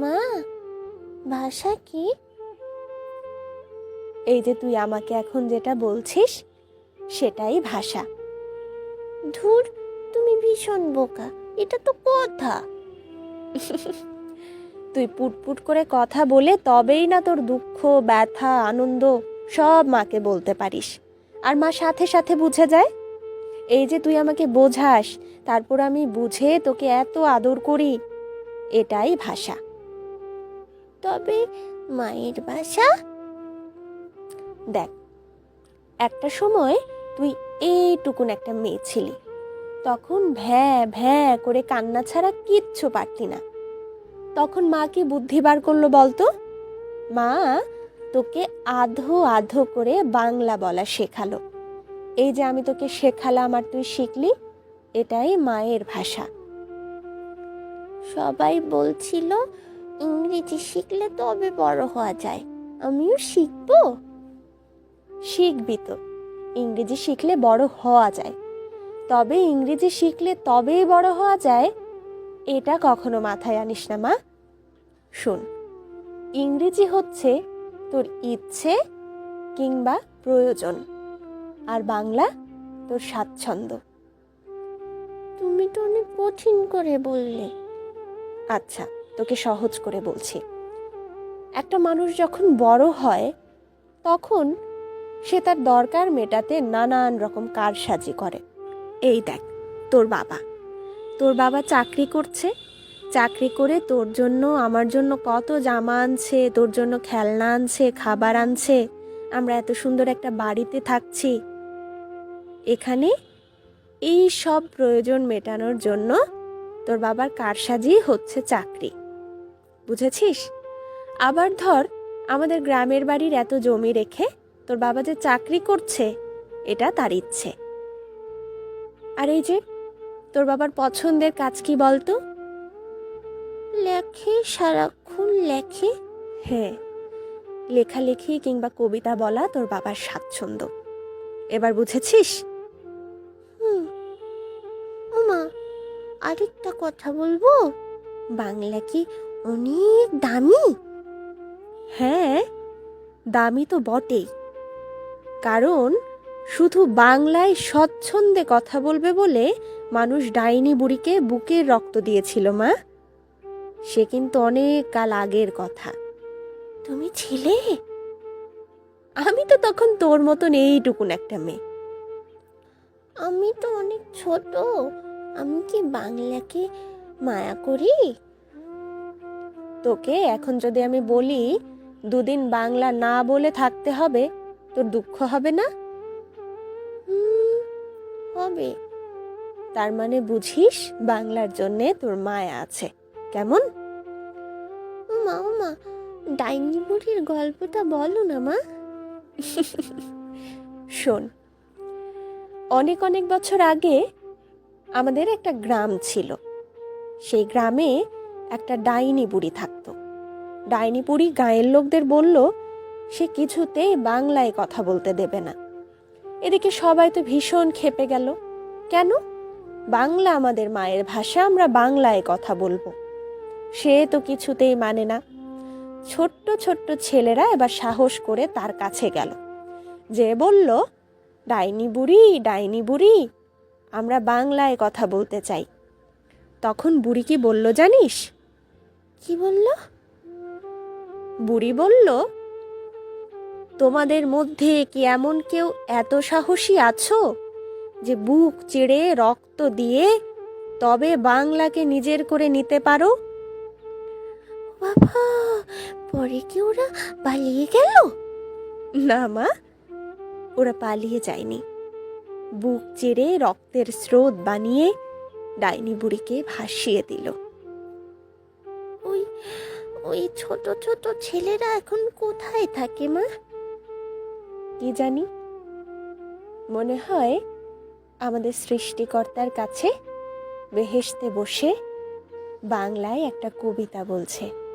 মা, ভাষা কি? এই যে তুই আমাকে এখন যেটা বলছিস, সেটাই ভাষা। ধুর, তুমি ভীষণ বোকা, এটা তো কথা। তুই পুটপুট করে কথা বলে তবেই না তোর দুঃখ, ব্যথা, আনন্দ সব মাকে বলতে পারিস। আর মা সাথে সাথে বুঝে যায়। এই যে তুই আমাকে বোঝাস, তারপর আমি বুঝে তোকে এত আদর করি, এটাই ভাষা। তবে মায়ের ভাষা দেখ, একটা সময় তুই এইটুকুন একটা মেয়ে ছিলি। তখন ভ্যা ভ্যা করে কান্না ছাড়া কিচ্ছু পারতি না। তখন মা কি বুদ্ধি বার করল বলতো? মা তোকে আধো আধো করে বাংলা বলা শেখালো। এই যে আমি তোকে শেখালাম আর তুই শিখলি, এটাই মায়ের ভাষা। সবাই বলছিল ইংরেজি শিখলে তবে বড় হওয়া যায়। আমিও শিখব। শিখবি তো। ইংরেজি শিখলে বড় হওয়া যায়। তবে ইংরেজি শিখলে তবেই বড় হওয়া যায়, এটা কখনো মাথায় আনিস না, মা। শোন, ইংরেজি হচ্ছে তোর ইচ্ছে কিংবা প্রয়োজন, আর বাংলা তোর স্বাচ্ছন্দ্য। তুমি তো অনেক কঠিন করে বললে। আচ্ছা তোকে সহজ করে বলছি। একটা মানুষ যখন বড় হয়, তখন সে তার দরকার মেটাতে নানান রকম কারসাজি করে। এই দেখ, তোর বাবা। তোর বাবা চাকরি করছে। চাকরি করে তোর জন্য, আমার জন্য কত জামা আনছে, তোর জন্য খেলনা আনছে, খাবার আনছে। আমরা এত সুন্দর একটা বাড়িতে থাকছি। এখানে এই সব প্রয়োজন মেটানোর জন্য তোর বাবার কারসাজি হচ্ছে চাকরি। বুঝেছিস? আবার ধর আমাদের গ্রামের বাড়ির এত জমি রেখে তোর বাবা যে চাকরি করছে এটা তার ইচ্ছে। আর এই যে তোর বাবার পছন্দের কাজ কি বলতো? লেখে সারাক্ষণ লেখে। হ্যাঁ লেখালেখি কিংবা কবিতা বলা তোর বাবার স্বাচ্ছন্দ্য। এবার বুঝেছিস? হুম। ওমা আরেকটা কথা বলব? বাংলা কি অনেক দামি? হ্যাঁ দামি তো বটেই। কারণ শুধু বাংলায় স্বচ্ছন্দে কথা বলবে বলে মানুষ ডাইনি বুড়িকে বুকের রক্ত দিয়েছিল মা। সে কিন্তু অনেক কাল আগের কথা। তুমি ছিলে? আমি তো তখন তোর মতন এইটুকুন একটা মেয়ে। আমি তো অনেক ছোট। আমি কি বাংলাকে মায়া করি? তোকে এখন যদি আমি বলি, দুদিন বাংলা না বলে থাকতে হবে, তোর দুঃখ হবে না? হবে। তার মানে বুঝিস বাংলার জন্যে তোর মায়া আছে। কেমন? মা মা ডাইনি বুড়ির গল্পটা বলো না, মা। শোন, অনেক অনেক বছর আগে আমাদের একটা গ্রাম ছিল। সেই গ্রামে একটা ডাইনি বুড়ি থাকতো। ডাইনি বুড়ি গায়ের লোকদের বলল, সে কিছুতেই বাংলায় কথা বলতে দেবে না। এদিকে সবাই তো ভীষণ খেপে গেল। কেন? বাংলা আমাদের মায়ের ভাষা, আমরা বাংলায় কথা বলব। সে তো কিছুতেই মানে না। ছোট্ট ছোট্ট ছেলেরা এবার সাহস করে তার কাছে গেল। যে বলল, ডাইনি বুড়ি ডাইনি বুড়ি, আমরা বাংলায় কথা বলতে চাই। তখন বুড়ি কি বলল জানিস? বলল? বুড়ি বলল, তোমাদের মধ্যে কি এমন কেউ এত সাহসী আছো যে বুক চেড়ে রক্ত দিয়ে তবে বাংলাকে নিজের করে নিতে পারো? বাবা, পরে কি ওরা পালিয়ে গেল? না মা, ওরা পালিয়ে যায়নি। বুক চেড়ে রক্তের স্রোত বানিয়ে ডাইনি বুড়িকে ভাসিয়ে দিল। ওই ছোট ছোট ছেলেরা এখন কোথায় থাকে, মা? কি জানি? মনে হয় আমাদের সৃষ্টিকর্তার কাছে বেহেশতে বসে বাংলায় একটা কবিতা বলছে।